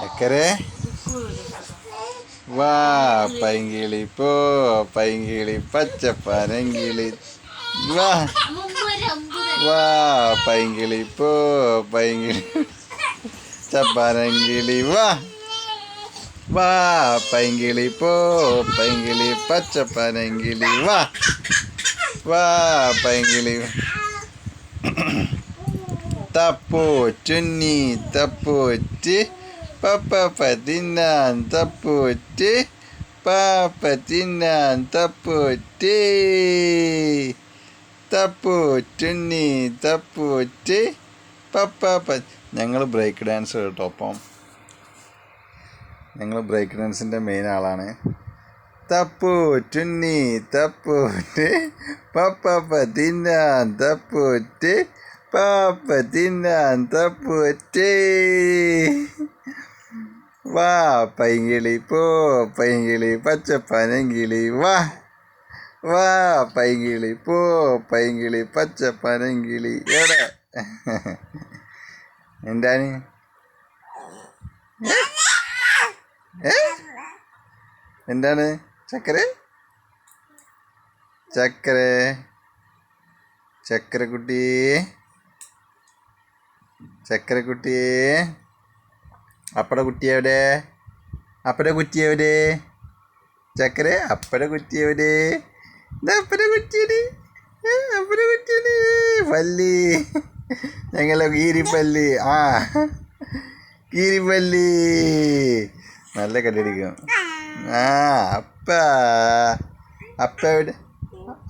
ചക്കരെ വാ പൈങ്കിളി പോ പൈങ്കിളി പച്ചപ്പനങ്കിളി. വാ വാ പൈങ്കിളി പോ പൈങ്കിളി ചപ്പനങ്കിളി വാ. വാ പൈങ്കിളി പോ പൈങ്കിളി പച്ചപ്പനങ്കിളി വാ. വാ പൈങ്കിളി തപ്പു ചുന്നി തപ്പൂറ്റ് പപ്പ തിന്നാൻ തപ്പൂറ്റ് പാപ്പ തിന്നാൻ തപ്പൂറ്റ്. തപ്പു ചുന്നി തപ്പൂറ്റ് പപ്പ ഞങ്ങൾ ബ്രേക്ക് ഡാൻസ് കേട്ടോ അപ്പം. ഞങ്ങൾ ബ്രേക്ക് ഡാൻസിന്റെ മെയിൻ ആളാണ്. തപ്പു ചുന്നി തപ്പൂറ്റ് പപ്പ തിന്നാൻ തപ്പൂറ്റ് പാപ്പ തിന്നാൻ തപ്പൂറ്റ് വാ പൈങ്കിളി പോ പൈങ്കിളി പച്ചപ്പനങ്കിളി വാ വാ പൈങ്കിളി പോ പൈങ്കിളി പച്ചപ്പനങ്കിളി എവിടെ എന്താണ്? എന്താണ് ചക്കര ചക്കര ചക്കരക്കുട്ടി ചക്കരക്കുട്ടി അപ്പടെ കുട്ടി എവിടെ? അപ്പടെ കുറ്റി എവിടെ? ചക്കര അപ്പടെ കുറ്റി എവിടെ അപ്പടെ കുറ്റിയാണ് അപ്പടെ കുറ്റിയാണ് പല്ലി. ഞങ്ങളെ കീരിപ്പല്ലി. ആ കീരിപ്പല്ലി. നല്ല കല്ലടിക്കും. ആ അപ്പ. അപ്പ എവിടെ?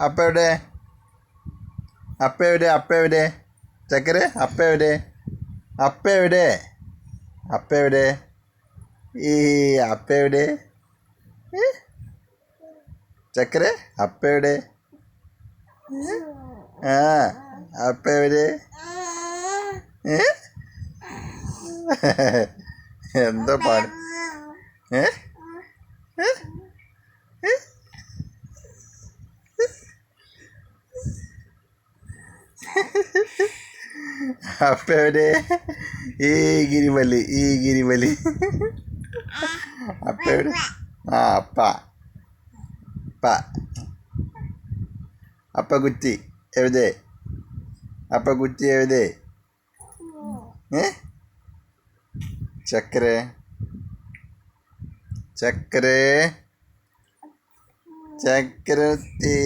അപ്പ എവിടെ? അപ്പ എവിടെ? അപ്പ എവിടെ? ചക്കര അപ്പ എവിടെ? അപ്പ എവിടെ? അപ്പ എവിടെ? ഈ അപ്പ എവിടെ? ചക്കരെ അപ്പ എവിടെ? ആ അപ്പ എവിടെ? എന്താ പാട്? ഏ? അപ്പ എവിടെ ഈ ഗിരിമലി ഈ ഗിരിമലി അപ്പ ആ അപ്പ. അപ്പ. അപ്പ കുറ്റി എവിടെ? അപ്പ കുറ്റി എവിടെ? ഏ? ചക്കര? ചക്കര? ചക്കരത്തി.